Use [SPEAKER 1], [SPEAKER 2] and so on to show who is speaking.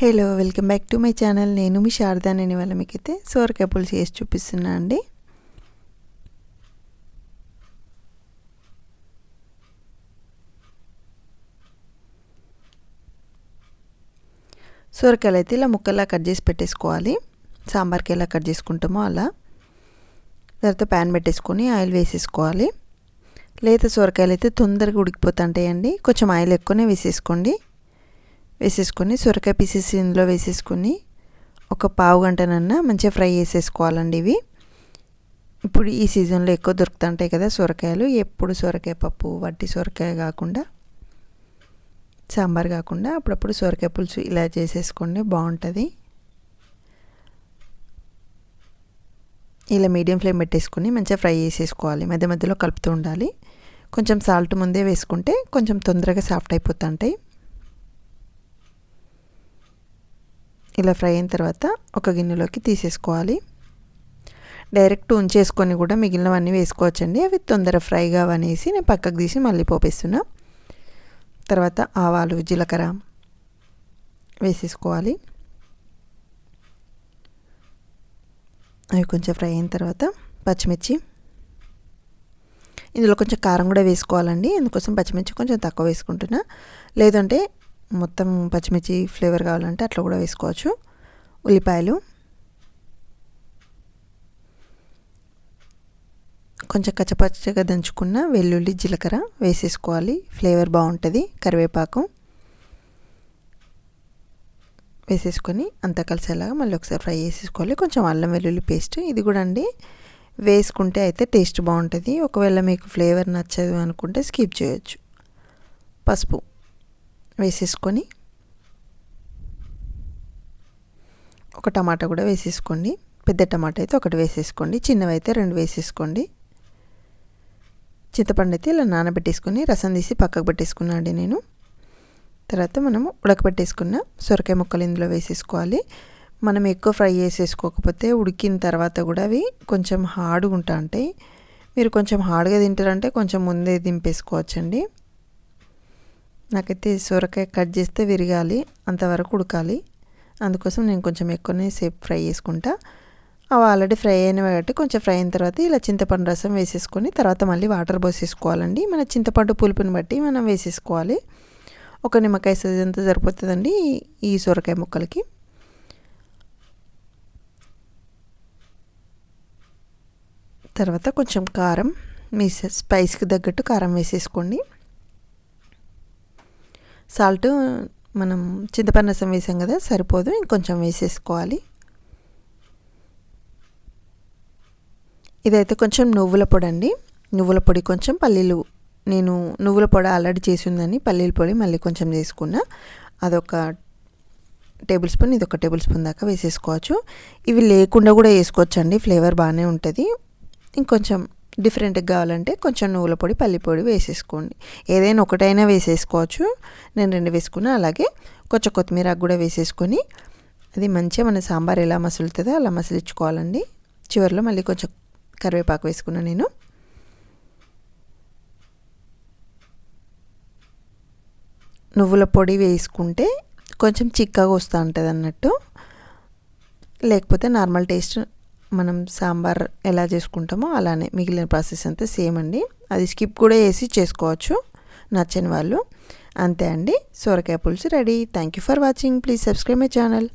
[SPEAKER 1] Hello welcome back to my channel. నేను మీ శారదా నేను ఇవాళ మీకైతే సోరకాయ పులుసు చేసి చూపిస్తున్నా అండి. సోరకాయలు అయితే ఇలా ముక్కల్లా కట్ చేసి పెట్టేసుకోవాలి. సాంబార్కి ఎలా కట్ చేసుకుంటామో అలా. తర్వాత ప్యాన్ పెట్టేసుకొని ఆయిల్ వేసేసుకోవాలి. లేత సొరకాయలు అయితే తొందరగా ఉడికిపోతుంటాయండి. కొంచెం ఆయిల్ ఎక్కువనే వేసేసుకోండి. వేసేసుకొని సొరకాయ పీసెస్ ఇందులో వేసేసుకొని ఒక పావు గంటనన్నా మంచిగా ఫ్రై చేసేసుకోవాలండి ఇవి. ఇప్పుడు ఈ సీజన్లో ఎక్కువ దొరుకుతుంటాయి కదా సొరకాయలు. ఎప్పుడు సొరకాయ పప్పు వట్టి సొరకాయ కాకుండా సాంబార్ కాకుండా అప్పుడప్పుడు సొరకాయ పులుసు ఇలా చేసేసుకోండి బాగుంటుంది. ఇలా మీడియం ఫ్లేమ్ పెట్టేసుకొని మంచిగా ఫ్రై చేసేసుకోవాలి. మధ్య మధ్యలో కలుపుతూ ఉండాలి. కొంచెం సాల్ట్ ముందే వేసుకుంటే కొంచెం తొందరగా సాఫ్ట్ అయిపోతుంటాయి. ఇలా ఫ్రై అయిన తర్వాత ఒక గిన్నెలోకి తీసేసుకోవాలి. డైరెక్ట్ ఉంచేసుకొని కూడా మిగిలినవన్నీ వేసుకోవచ్చండి. అవి తొందర ఫ్రై కావనేసి నేను పక్కకు తీసి మళ్ళీ పోపేస్తున్నా. తర్వాత ఆవాలు జీలకర్ర వేసేసుకోవాలి. అవి కొంచెం ఫ్రై అయిన తర్వాత పచ్చిమిర్చి. ఇందులో కొంచెం కారం కూడా వేసుకోవాలండి. అందుకోసం పచ్చిమిర్చి కొంచెం తక్కువ వేసుకుంటున్నా. లేదంటే మొత్తం పచ్చిమిర్చి ఫ్లేవర్ కావాలంటే అట్లా కూడా వేసుకోవచ్చు. ఉల్లిపాయలు. కొంచెం కచ్చపచ్చగా దంచుకున్న వెల్లుల్లి జీలకర్ర వేసేసుకోవాలి. ఫ్లేవర్ బాగుంటుంది. కరివేపాకు వేసేసుకొని అంతా కలిసేలాగా మళ్ళీ ఒకసారి ఫ్రై చేసేసుకోవాలి. కొంచెం అల్లం వెల్లుల్లి పేస్ట్ ఇది కూడా అండి. వేసుకుంటే అయితే టేస్ట్ బాగుంటుంది. ఒకవేళ మీకు ఫ్లేవర్ నచ్చదు అనుకుంటే స్కిప్ చేయొచ్చు. పసుపు. వేసేసుకొని ఒక టమాటా కూడా వేసేసుకోండి. పెద్ద టమాటా అయితే ఒకటి వేసేసుకోండి. చిన్నవి అయితే రెండు వేసేసుకోండి. చింతపండు అయితే ఇలా నానబెట్టేసుకొని రసం తీసి పక్కకు పెట్టేసుకున్నాండి నేను. తర్వాత మనము ఉడకబెట్టేసుకున్న సొరకాయ ముక్కలు ఇందులో వేసేసుకోవాలి. మనం ఎక్కువ ఫ్రై చేసేసుకోకపోతే ఉడికిన తర్వాత కూడా అవి కొంచెం హార్డ్గా ఉంటా ఉంటాయి. మీరు కొంచెం హార్డ్గా తింటారంటే కొంచెం ముందే దింపేసుకోవచ్చండి. నాకైతే సొరకాయ కట్ చేస్తే విరగాలి అంతవరకు ఉడకాలి. అందుకోసం నేను కొంచెం ఎక్కువనే సేపు ఫ్రై చేసుకుంటా. అవి ఆల్రెడీ ఫ్రై అయినవి కాబట్టి కొంచెం ఫ్రై అయిన తర్వాత ఇలా చింతపండు రసం వేసేసుకొని తర్వాత మళ్ళీ వాటర్ పోసేసుకోవాలండి. మన చింతపండు పులుపుని బట్టి మనం వేసేసుకోవాలి. ఒక నిమ్మకాయ సైజ్ అంతా సరిపోతుందండి ఈ సొరకాయ ముక్కలకి. తర్వాత కొంచెం కారం మీ స్పైస్కి తగ్గట్టు కారం వేసేసుకోండి. సాల్ట్ మనం చింతపండు రసం వేసాం కదా సరిపోదు. ఇంకొంచెం వేసేసుకోవాలి. ఇదైతే కొంచెం నువ్వుల పొడి అండి నువ్వుల పొడి కొంచెం పల్లీలు నేను నువ్వుల పొడి ఆల్రెడీ చేసి ఉందని పల్లీల పొడి మళ్ళీ కొంచెం చేసుకున్నా. అదొక టేబుల్ స్పూన్ ఇది ఒక టేబుల్ స్పూన్ దాకా వేసేసుకోవచ్చు. ఇవి లేకుండా కూడా వేసుకోవచ్చు అండి ఫ్లేవర్ బాగానే ఉంటుంది. ఇంకొంచెం డిఫరెంట్గా కావాలంటే కొంచెం నువ్వుల పొడి పల్లి పొడి వేసేసుకోండి. ఏదైనా ఒకటైనా వేసేసుకోవచ్చు. నేను రెండు వేసుకున్నా అలాగే కొంచెం కొత్తిమీర కూడా వేసేసుకొని అది మంచిగా మన సాంబార్ ఎలా మసులుతుందో అలా మసిలించుకోవాలండి చివరిలో మళ్ళీ కొంచెం కరివేపాకు వేసుకున్నా నేను. నువ్వుల పొడి వేసుకుంటే కొంచెం చిక్కగా వస్తూ ఉంటుంది అన్నట్టు లేకపోతే నార్మల్ టేస్ట్ మనం సాంబార్ ఎలా చేసుకుంటామో అలానే మిగిలిన ప్రాసెస్ అంతా సేమ్ అండి. అది స్కిప్ కూడా వేసి చేసుకోవచ్చు. నచ్చని వాళ్ళు. అంతే అండి. సొరకాయ పులుసు ready. Thank you for watching please subscribe my channel